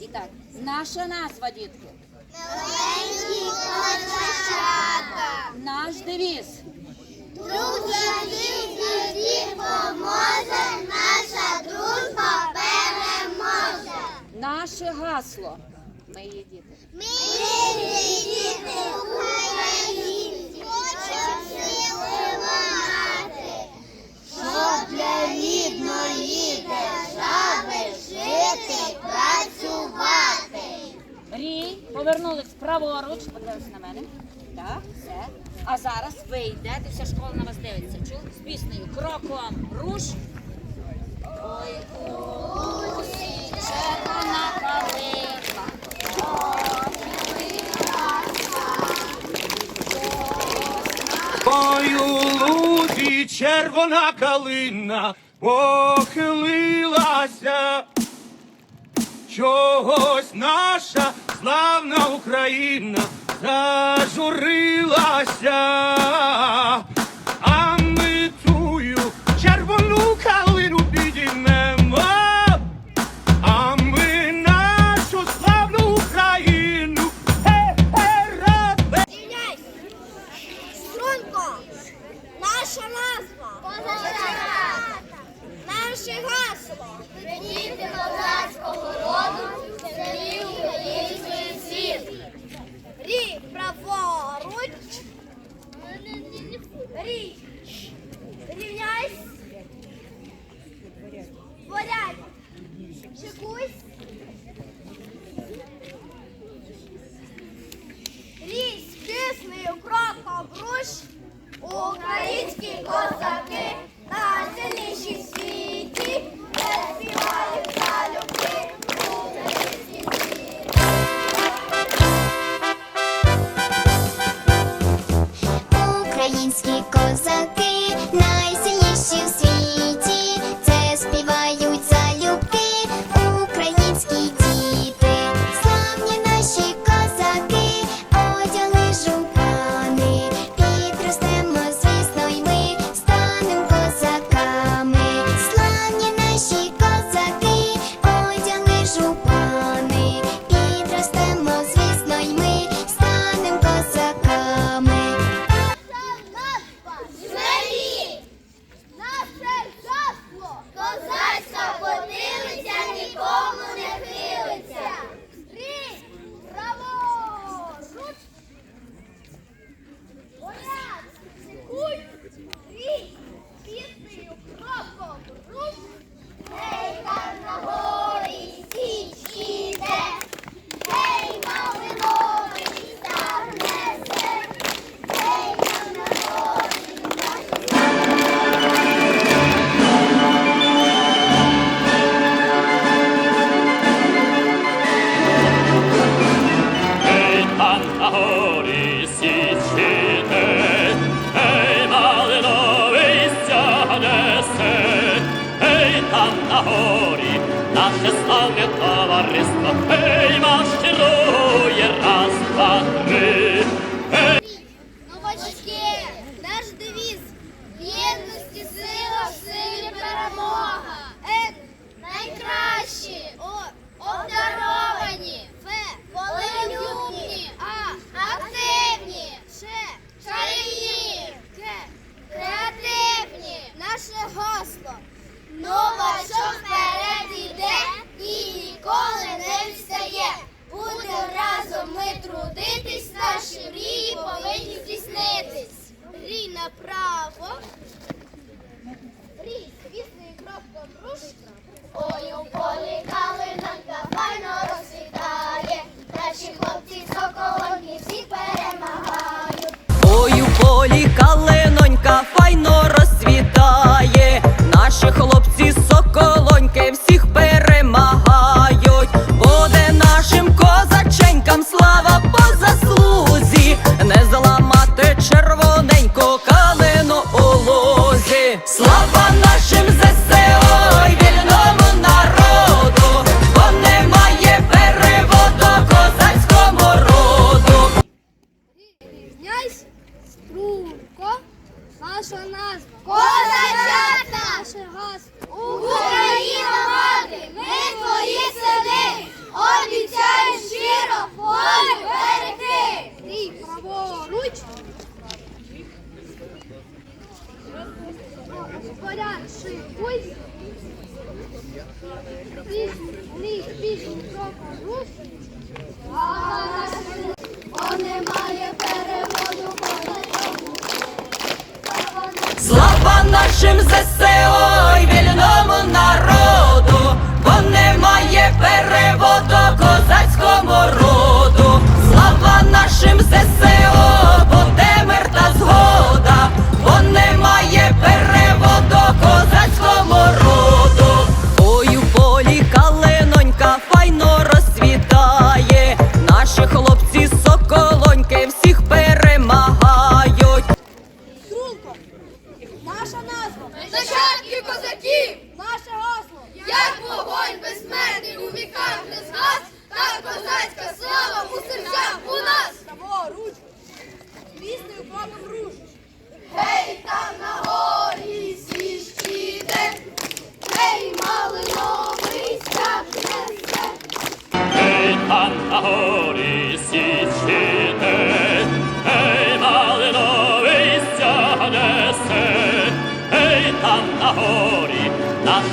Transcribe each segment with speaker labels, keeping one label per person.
Speaker 1: І так, наша назва, дітки.
Speaker 2: Маленькі козачата.
Speaker 1: Наш девіз.
Speaker 2: Дружба дітей поможе, наша дружба переможе.
Speaker 1: Наше гасло. Мої діти.
Speaker 2: Ми
Speaker 1: ви йдете, вся школа на вас дивиться. Чули? З піснею кроком руш. Ой, усі червона калина.
Speaker 3: Ой, у лузі червона калина похилилася. Чогось наша славна Україна зажурилася. А ми тую червону калину підіймемо. А ми нашу славну Україну. Ге-ге-ре.
Speaker 2: Струнко! Наша назва! Козачата! Наше гасло! Діти козацького роду, Ready? Там на горі.
Speaker 4: Наше славне товариство, ей, марширує раз, два, три,
Speaker 2: Новачки, наш девіз в єдності сила, в силі перемога. Ек, найкращі, о, обдаровані, фе, волелюбні, направо. вісний звісний кроком руш. Ой, у полі калинанка файно розцвітає. Наші хлопці соколоньки всіх перемагають.
Speaker 5: Ой, у полі калинонька
Speaker 2: Князь Струнко, наша назва. Козачата! Наше гасло.
Speaker 5: Україна мати, ми твої сини,
Speaker 2: обіцяємо щиро волю берегти. Ти праворуч. Поряд шикуй. Пізній, пізній кроком русь. Нашим ЗСО і вільному народу, бо немає переводу
Speaker 5: Наша назва. Нащадки козаків. Наше гасло. Як вогонь безсмертний у віках не згас, та козацька слава у серцях у нас. Праворуч. Піснею кроком руш. Гей, там на горі свіщіте, гей, малиновий стяг несе.
Speaker 4: Ей, там на горі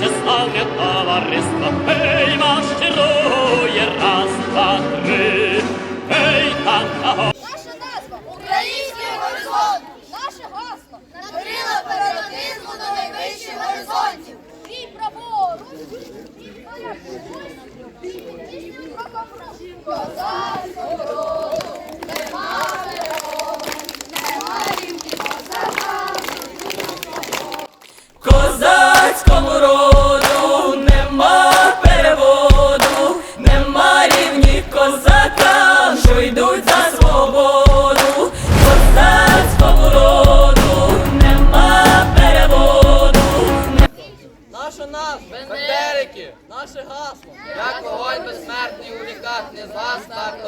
Speaker 4: наше славне товариство, ей, марширує раз, два, три, ей,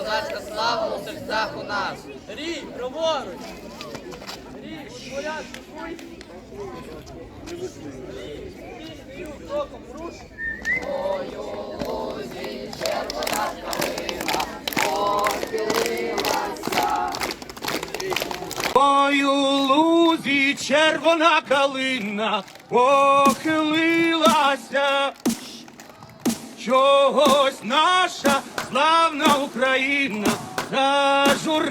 Speaker 6: козацька слава у серцях у нас. Рій, праворуч. Рій, поляк, шукуй. Піснею кроком руш.
Speaker 3: Ой, у лузі червона калина похилилася. Чогось наша славна Україна зажурилася.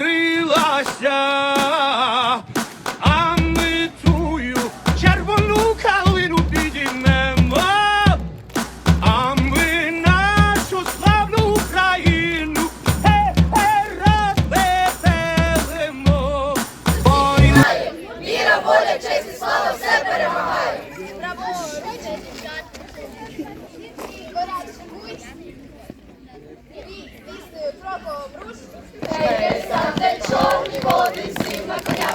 Speaker 5: Води, всім на коня